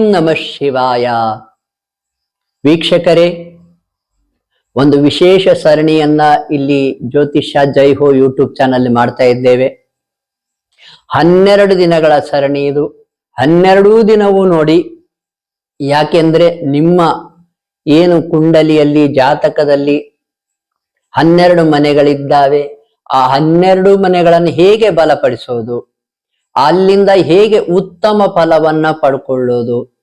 ನಮಃ ಶಿವಾಯ. ವೀಕ್ಷಕರೇ, ಒಂದು ವಿಶೇಷ ಸರಣಿಯನ್ನ ಇಲ್ಲಿ ಜ್ಯೋತಿಷ ಜೈ ಹೋ ಯೂಟ್ಯೂಬ್ ಚಾನಲ್ ಮಾಡ್ತಾ ಇದ್ದೇವೆ. ಹನ್ನೆರಡು ದಿನಗಳ ಸರಣಿ ಇದು. ಹನ್ನೆರಡೂ ದಿನವೂ ನೋಡಿ, ಯಾಕೆಂದ್ರೆ ನಿಮ್ಮ ಏನು ಕುಂಡಲಿಯಲ್ಲಿ, ಜಾತಕದಲ್ಲಿ ಹನ್ನೆರಡು ಮನೆಗಳಿದ್ದಾವೆ. ಆ ಹನ್ನೆರಡು ಮನೆಗಳನ್ನು ಹೇಗೆ ಬಲಪಡಿಸೋದು? ಅಲ್ಲಿಂದ ಹೇಗೆ ಉತ್ತಮ ಫಲವನ್ನ ಪಡ್ಕೊಳ್ಳೋದು?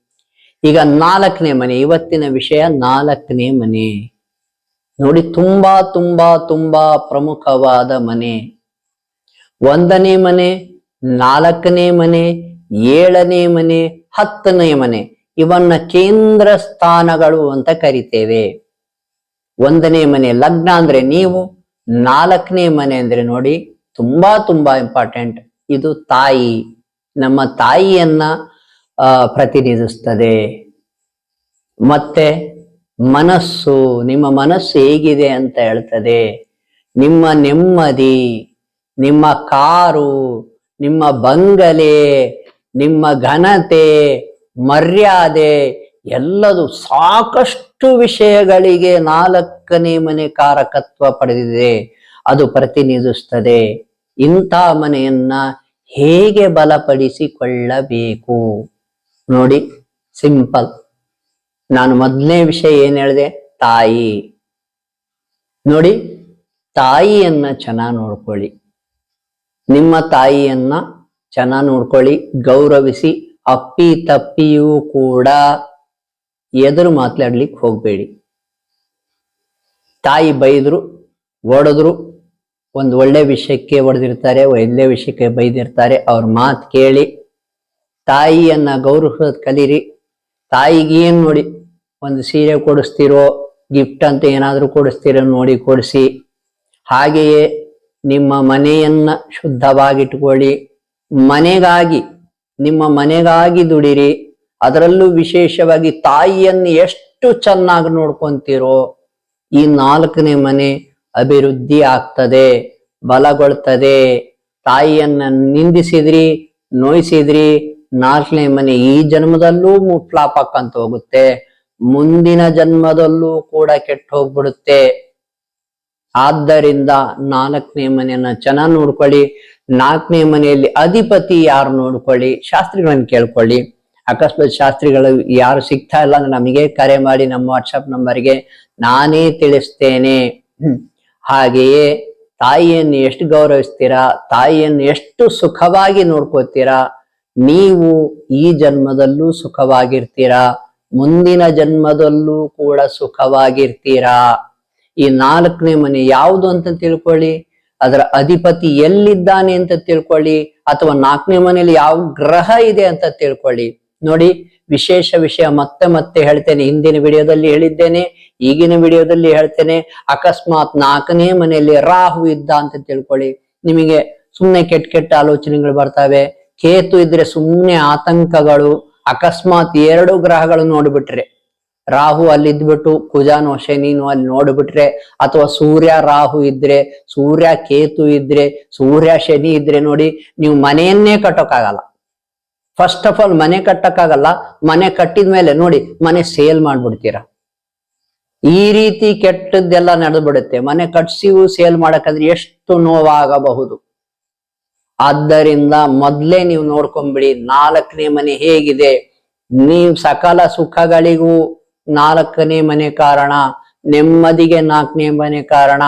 ಈಗ ನಾಲ್ಕನೇ ಮನೆ, ಇವತ್ತಿನ ವಿಷಯ ನಾಲ್ಕನೇ ಮನೆ. ನೋಡಿ, ತುಂಬಾ ತುಂಬಾ ತುಂಬಾ ಪ್ರಮುಖವಾದ ಮನೆ. ಒಂದನೇ ಮನೆ, ನಾಲ್ಕನೇ ಮನೆ, ಏಳನೇ ಮನೆ, ಹತ್ತನೇ ಮನೆ. ಇವನ್ನ ಕೇಂದ್ರ ಸ್ಥಾನಗಳು ಅಂತ ಕರಿತೇವೆ. ಒಂದನೇ ಮನೆ ಲಗ್ನ ಅಂದ್ರೆ ನೀವು, ನಾಲ್ಕನೇ ಮನೆ ಅಂದ್ರೆ ನೋಡಿ, ತುಂಬಾ ತುಂಬಾ ಇಂಪಾರ್ಟೆಂಟ್ ಇದು ತಾಯಿ. ನಮ್ಮ ತಾಯಿಯನ್ನ ಪ್ರತಿನಿಧಿಸ್ತದೆ. ಮತ್ತೆ ಮನಸ್ಸು, ನಿಮ್ಮ ಮನಸ್ಸು ಹೇಗಿದೆ ಅಂತ ಹೇಳ್ತದೆ. ನಿಮ್ಮ ನೆಮ್ಮದಿ, ನಿಮ್ಮ ಕಾರು, ನಿಮ್ಮ ಬಂಗಲೆ, ನಿಮ್ಮ ಘನತೆ, ಮರ್ಯಾದೆ ಎಲ್ಲದು ಸಾಕಷ್ಟು ವಿಷಯಗಳಿಗೆ ನಾಲ್ಕನೇ ಮನೆ ಕಾರಕತ್ವ ಪಡೆದಿದೆ. ಅದು ಪ್ರತಿನಿಧಿಸ್ತದೆ. ಇಂಥ ಮನೆಯನ್ನ ಹೇಗೆ ಬಲಪಡಿಸಿಕೊಳ್ಳಬೇಕು? ನೋಡಿ, ಸಿಂಪಲ್. ನಾನು ಮೊದಲನೇ ವಿಷಯ ಏನ್ ಹೇಳಿದೆ? ತಾಯಿ. ನೋಡಿ, ತಾಯಿಯನ್ನ ಚೆನ್ನಾಗಿ ನೋಡ್ಕೊಳ್ಳಿ. ನಿಮ್ಮ ತಾಯಿಯನ್ನ ಚೆನ್ನಾಗಿ ನೋಡ್ಕೊಳ್ಳಿ, ಗೌರವಿಸಿ, ಅಪ್ಪಿ ತಪ್ಪಿಯೂ ಕೂಡ ಎದುರು ಮಾತಾಡ್ಲಿಕ್ಕೆ ಹೋಗ್ಬೇಡಿ. ತಾಯಿ ಬೈದ್ರು ಹೊಡೆದ್ರು ಒಂದು ಒಳ್ಳೆ ವಿಷಯಕ್ಕೆ ಹೊಡೆದಿರ್ತಾರೆ ಒಳ್ಳೆ ವಿಷಯಕ್ಕೆ ಬೈದಿರ್ತಾರೆ. ಅವ್ರ ಮಾತು ಕೇಳಿ, ತಾಯಿಯನ್ನ ಗೌರವ ಕಲೀರಿ. ತಾಯಿಗೆ ಏನ್ ನೋಡಿ ಒಂದು ಸೀರೆ ಕೊಡಿಸ್ತಿರೋ ಗಿಫ್ಟ್ ಅಂತ ಏನಾದರೂ ಕೊಡಿಸ್ತಿರೋ ನೋಡಿ ಕೊಡಿಸಿ. ಹಾಗೆಯೇ ನಿಮ್ಮ ಮನೆಯನ್ನ ಶುದ್ಧವಾಗಿಟ್ಕೊಳ್ಳಿ. ಮನೆಗಾಗಿ, ನಿಮ್ಮ ಮನೆಗಾಗಿ ದುಡಿರಿ. ಅದರಲ್ಲೂ ವಿಶೇಷವಾಗಿ ತಾಯಿಯನ್ನು ಎಷ್ಟು ಚೆನ್ನಾಗಿ ನೋಡ್ಕೊಂತೀರೋ, ಈ ನಾಲ್ಕನೇ ಮನೆ ಅಭಿವೃದ್ಧಿ ಆಗ್ತದೆ, ಬಲಗೊಳ್ತದೆ. ತಾಯಿಯನ್ನ ನಿಂದಿಸಿದ್ರಿ, ನೋಯಿಸಿದ್ರಿ, ನಾಲ್ಕನೇ ಮನೆ ಈ ಜನ್ಮದಲ್ಲೂ ಫ್ಲಾಪ್ ಹಾಕಂತ ಹೋಗುತ್ತೆ. ಮುಂದಿನ ಜನ್ಮದಲ್ಲೂ ಕೂಡ ಕೆಟ್ಟ ಹೋಗ್ಬಿಡುತ್ತೆ. ಆದ್ದರಿಂದ ನಾಲ್ಕನೇ ಮನೆಯನ್ನ ಚೆನ್ನಾಗಿ ನೋಡ್ಕೊಳ್ಳಿ. ನಾಲ್ಕನೇ ಮನೆಯಲ್ಲಿ ಅಧಿಪತಿ ಯಾರು ನೋಡ್ಕೊಳ್ಳಿ? ಶಾಸ್ತ್ರಿಗಳನ್ನ ಕೇಳ್ಕೊಳ್ಳಿ. ಅಕಸ್ಮಾತ್ ಶಾಸ್ತ್ರಿಗಳು ಯಾರು ಸಿಗ್ತಾ ಇಲ್ಲ ಅಂದ್ರೆ ನಮಗೆ ಕರೆ ಮಾಡಿ ನಮ್ಮ ವಾಟ್ಸಪ್ ನಂಬರ್ಗೆ ನಾನೇ ತಿಳಿಸ್ತೇನೆ. ಹಾಗೆಯೇ ತಾಯಿಯನ್ನು ಎಷ್ಟು ಗೌರವಿಸ್ತೀರಾ, ತಾಯಿಯನ್ನು ಎಷ್ಟು ಸುಖವಾಗಿ ನೋಡ್ಕೋತೀರಾ ನೀವು ಈ ಜನ್ಮದಲ್ಲೂ ಸುಖವಾಗಿರ್ತೀರಾ, ಮುಂದಿನ ಜನ್ಮದಲ್ಲೂ ಕೂಡ ಸುಖವಾಗಿರ್ತೀರಾ? ಈ ನಾಲ್ಕನೇ ಮನೆ ಯಾವುದು ಅಂತ ತಿಳ್ಕೊಳ್ಳಿ, ಅದರ ಅಧಿಪತಿ ಎಲ್ಲಿದ್ದಾನೆ ಅಂತ ತಿಳ್ಕೊಳ್ಳಿ, ಅಥವಾ ನಾಲ್ಕನೇ ಮನೆಯಲ್ಲಿ ಯಾವ ಗ್ರಹ ಇದೆ ಅಂತ ತಿಳ್ಕೊಳ್ಳಿ. ನೋಡಿ, ವಿಶೇಷ ವಿಷಯ ಮತ್ತೆ ಮತ್ತೆ ಹೇಳ್ತೇನೆ. ಹಿಂದಿನ ವಿಡಿಯೋದಲ್ಲಿ ಹೇಳಿದ್ದೇನೆ, ಈಗಿನ ವಿಡಿಯೋದಲ್ಲಿ ಹೇಳ್ತೇನೆ, ಅಕಸ್ಮಾತ್ ನಾಲ್ಕನೇ ಮನೆಯಲ್ಲಿ ರಾಹು ಇದ್ದ ಅಂತ ತಿಳ್ಕೊಳ್ಳಿ. ನಿಮಗೆ ಸುಮ್ಮನೆ ಕೆಟ್ಟ ಕೆಟ್ಟ ಆಲೋಚನೆಗಳು ಬರ್ತವೆ. ಕೇತು ಇದ್ರೆ ಸುಮ್ಮನೆ ಆತಂಕಗಳು, ಅಕಸ್ಮಾತ್ ಎರಡು ಗ್ರಹಗಳು ನೋಡ್ಬಿಟ್ರೆ. ರಾಹು ಅಲ್ಲಿ ಇದ್ಬಿಟ್ಟು ಕುಜಾನು, ಶನಿನು ಅಲ್ಲಿ ನೋಡ್ಬಿಟ್ರೆ, ಅಥವಾ ಸೂರ್ಯ, ರಾಹು ಇದ್ರೆ, ಸೂರ್ಯ, ಕೇತು ಇದ್ರೆ, ಸೂರ್ಯ, ಶನಿ ಇದ್ರೆ ನೋಡಿ, ನೀವು ಮನೆಯನ್ನೇ ಕಟ್ಟೋಕ್ಕಾಗಲ್ಲ. ಫಸ್ಟ್ ಆಫ್ ಆಲ್ ಮನೆ ಕಟ್ಟಕ್ಕಾಗಲ್ಲ. ಮನೆ ಕಟ್ಟಿದ ಮೇಲೆ ನೋಡಿ, ಮನೆ ಸೇಲ್ ಮಾಡ್ಬಿಡ್ತೀರಾ? ಈ ರೀತಿ ಕೆಟ್ಟದ್ದೆಲ್ಲ ನಡೆದು ಬಿಡುತ್ತೆ ಮನೆ ಕಟ್ಸಿಯೂ ಸೇಲ್ ಮಾಡಕ್ಕಂದ್ರೆ ಎಷ್ಟು ನೋವಾಗಬಹುದು. ಆದ್ದರಿಂದ ಮೊದ್ಲೇ ನೀವು ನೋಡ್ಕೊಂಬಿಡಿ, ನಾಲ್ಕನೇ ಮನೆ ಹೇಗಿದೆ. ನೀವು ಸಕಲ ಸುಖಗಳಿಗೂ ನಾಲ್ಕನೇ ಮನೆ ಕಾರಣ, ನೆಮ್ಮದಿಗೆ ನಾಲ್ಕನೇ ಮನೆ ಕಾರಣ.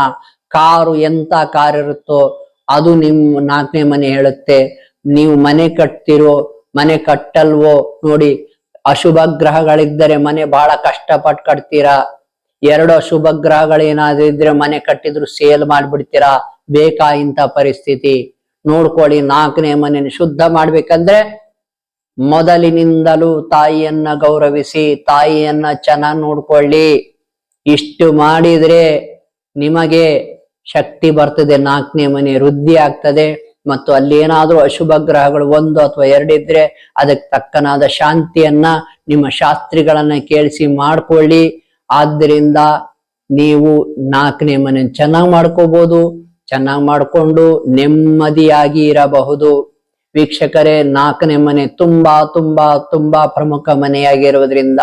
ಕಾರು ಎಂತ ಕಾರ್ ಇರುತ್ತೋ ಅದು ನಿಮ್ ನಾಲ್ಕನೇ ಮನೆ ಹೇಳುತ್ತೆ. ನೀವು ಮನೆ ಕಟ್ತಿರೋ ಮನೆ ಕಟ್ಟಲ್ವೋ ನೋಡಿ ಅಶುಭ ಗ್ರಹಗಳಿದ್ದರೆ ಮನೆ ಬಹಳ ಕಷ್ಟಪಟ್ಟು ಕಟ್ತೀರಾ? ಎರಡು ಅಶುಭ ಗ್ರಹಗಳೇನಾದ್ರೂ ಇದ್ರೆ ಮನೆ ಕಟ್ಟಿದ್ರು ಸೇಲ್ ಮಾಡ್ಬಿಡ್ತೀರಾ? ಬೇಕಾ ಇಂಥ ಪರಿಸ್ಥಿತಿ? ನೋಡ್ಕೊಳ್ಳಿ, ನಾಲ್ಕನೇ ಮನೆ ಶುದ್ಧ ಮಾಡ್ಬೇಕಂದ್ರೆ ಮೊದಲಿನಿಂದಲೂ ತಾಯಿಯನ್ನ ಗೌರವಿಸಿ, ತಾಯಿಯನ್ನ ಚೆನ್ನಾಗಿ ನೋಡ್ಕೊಳ್ಳಿ. ಇಷ್ಟು ಮಾಡಿದ್ರೆ ನಿಮಗೆ ಶಕ್ತಿ ಬರ್ತದೆ, ನಾಲ್ಕನೇ ಮನೆ ವೃದ್ಧಿ ಆಗ್ತದೆ. ಮತ್ತು ಅಲ್ಲಿ ಏನಾದರೂ ಅಶುಭ ಗ್ರಹಗಳು ಒಂದು ಅಥವಾ ಎರಡಿದ್ರೆ ಅದಕ್ಕೆ ತಕ್ಕನಾದ ಶಾಂತಿಯನ್ನ ನಿಮ್ಮ ಶಾಸ್ತ್ರಿಗಳನ್ನ ಕೇಳಿಸಿ ಮಾಡ್ಕೊಳ್ಳಿ. ಆದ್ದರಿಂದ ನೀವು ನಾಲ್ಕನೇ ಮನೆ ಚೆನ್ನಾಗಿ ಮಾಡ್ಕೋಬಹುದು ಚೆನ್ನಾಗಿ ಮಾಡ್ಕೊಂಡು ನೆಮ್ಮದಿಯಾಗಿ ಇರಬಹುದು. ವೀಕ್ಷಕರೇ, ನಾಲ್ಕನೇ ಮನೆ ತುಂಬಾ ತುಂಬಾ ತುಂಬಾ ಪ್ರಮುಖ ಮನೆಯಾಗಿರುವುದರಿಂದ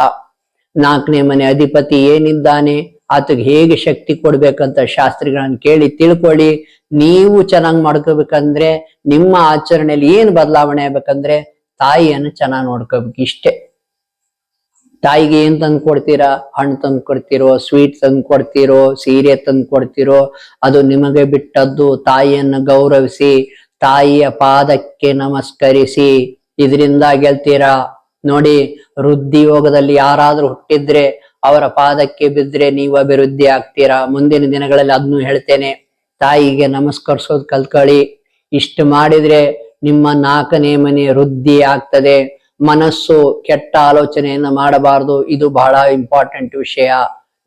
ನಾಲ್ಕನೇ ಮನೆ ಅಧಿಪತಿ ಏನಿದ್ದಾನೆ? ಆತಗೆ ಹೇಗೆ ಶಕ್ತಿ ಕೊಡ್ಬೇಕಂತ ಶಾಸ್ತ್ರಿಗಳನ್ನ ಕೇಳಿ ತಿಳ್ಕೊಳ್ಳಿ. ನೀವು ಚೆನ್ನಾಗಿ ಮಾಡ್ಕೋಬೇಕಂದ್ರೆ, ನಿಮ್ಮ ಆಚರಣೆಯಲ್ಲಿ ಏನ್ ಬದಲಾವಣೆ ಆಗ್ಬೇಕಂದ್ರೆ, ತಾಯಿಯನ್ನು ಚೆನ್ನಾಗಿ ನೋಡ್ಕೋಬೇಕು ಇಷ್ಟೇ. ತಾಯಿಗೆ ಏನ್ ತಂದು ಕೊಡ್ತೀರಾ? ಹಣ್ಣು ತಂದು ಕೊಡ್ತಿರೋ? ಸ್ವೀಟ್ ತಂದು ಕೊಡ್ತಿರೋ? ಸೀರೆ ತಂದು ಕೊಡ್ತಿರೋ? ಅದು ನಿಮಗೆ ಬಿಟ್ಟದ್ದು ತಾಯಿಯನ್ನು ಗೌರವಿಸಿ, ತಾಯಿಯ ಪಾದಕ್ಕೆ ನಮಸ್ಕರಿಸಿ ಇದರಿಂದ ಗೆಲ್ತೀರಾ ನೋಡಿ ವೃದ್ಧಿ ಯೋಗದಲ್ಲಿ ಯಾರಾದ್ರೂ ಹುಟ್ಟಿದ್ರೆ ಅವರ ಪಾದಕ್ಕೆ ಬಿದ್ರೆ ನೀವು ಅಭಿವೃದ್ಧಿ ಆಗ್ತೀರಾ? ಮುಂದಿನ ದಿನಗಳಲ್ಲಿ ಅದನ್ನು ಹೇಳ್ತೇನೆ. ತಾಯಿಗೆ ನಮಸ್ಕರಿಸೋದು ಕಲ್ತ್ಕೊಳ್ಳಿ ಇಷ್ಟು ಮಾಡಿದ್ರೆ ನಿಮ್ಮ ನಾಲ್ಕನೇ ಮನೆ ವೃದ್ಧಿ ಆಗ್ತದೆ. ಮನಸ್ಸು ಕೆಟ್ಟ ಆಲೋಚನೆಯನ್ನು ಮಾಡಬಾರದು. ಇದು ಬಹಳ ಇಂಪಾರ್ಟೆಂಟ್ ವಿಷಯ.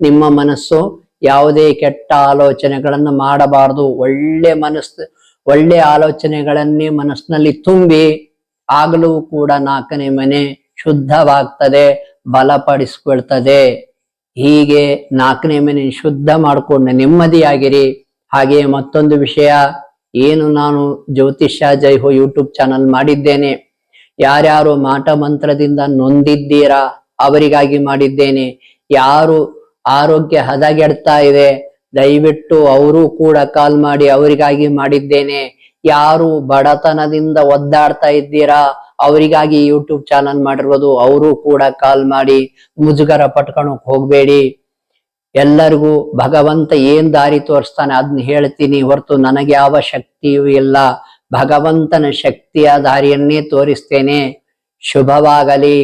ನಿಮ್ಮ ಮನಸ್ಸು ಯಾವುದೇ ಕೆಟ್ಟ ಆಲೋಚನೆಗಳನ್ನು ಮಾಡಬಾರದು. ಒಳ್ಳೆ ಮನಸ್ಸು, ಒಳ್ಳೆ ಆಲೋಚನೆಗಳನ್ನೇ ಮನಸ್ಸಿನಲ್ಲಿ ತುಂಬಿ ಆಗಲೂ ಕೂಡ ನಾಲ್ಕನೇ ಮನೆ ಶುದ್ಧವಾಗ್ತದೆ, ಬಲಪಡಿಸ್ಕೊಳ್ತದೆ. ಹೀಗೆ ನಾಲ್ಕನೇ ಮನೆ ಶುದ್ಧ ಮಾಡಿಕೊಂಡು ನೆಮ್ಮದಿಯಾಗಿರಿ. ಹಾಗೆ ಮತ್ತೊಂದು ವಿಷಯ, ಏನು ನಾನು ಜ್ಯೋತಿಷ್ಯ ಜೈ ಹೋ ಯೂಟ್ಯೂಬ್ ಚಾನಲ್ ಮಾಡಿದ್ದೇನೆ. ಯಾರ್ಯಾರು ಮಾಟ ಮಂತ್ರದಿಂದ ನೊಂದಿದ್ದೀರಾ, ಅವರಿಗಾಗಿ ಮಾಡಿದ್ದೇನೆ. ಯಾರು ಆರೋಗ್ಯ ಹದಗೆಡ್ತಾ ಇದೆ ದಯವಿಟ್ಟು ಅವರು ಕೂಡ ಕಾಲ್ ಮಾಡಿ ಅವರಿಗಾಗಿ ಮಾಡಿದ್ದೇನೆ. ಯಾರು ಬಡತನದಿಂದ ಒದ್ದಾಡ್ತಾ ಇದ್ದೀರಾ, ಅವರಿಗಾಗಿ ಯೂಟ್ಯೂಬ್ ಚಾನಲ್ ಮಾಡಿರೋದು ಅವರು ಕೂಡ ಕಾಲ್ ಮಾಡಿ ಮುಜುಗರ ಪಟ್ಕೊಳಕ್ ಹೋಗ್ಬೇಡಿ. ಎಲ್ಲರಿಗೂ ಭಗವಂತ ಏನ್ ದಾರಿ ತೋರಿಸ್ತಾನೆ ಅದನ್ನ ಹೇಳ್ತೀನಿ ಹೊರತು ನನಗೆ ಯಾವ ಶಕ್ತಿಯೂ ಇಲ್ಲ. ಭಗವಂತನ ಶಕ್ತಿಯ ದಾರಿಯನ್ನೇ ತೋರಿಸ್ತೇನೆ. ಶುಭವಾಗಲಿ.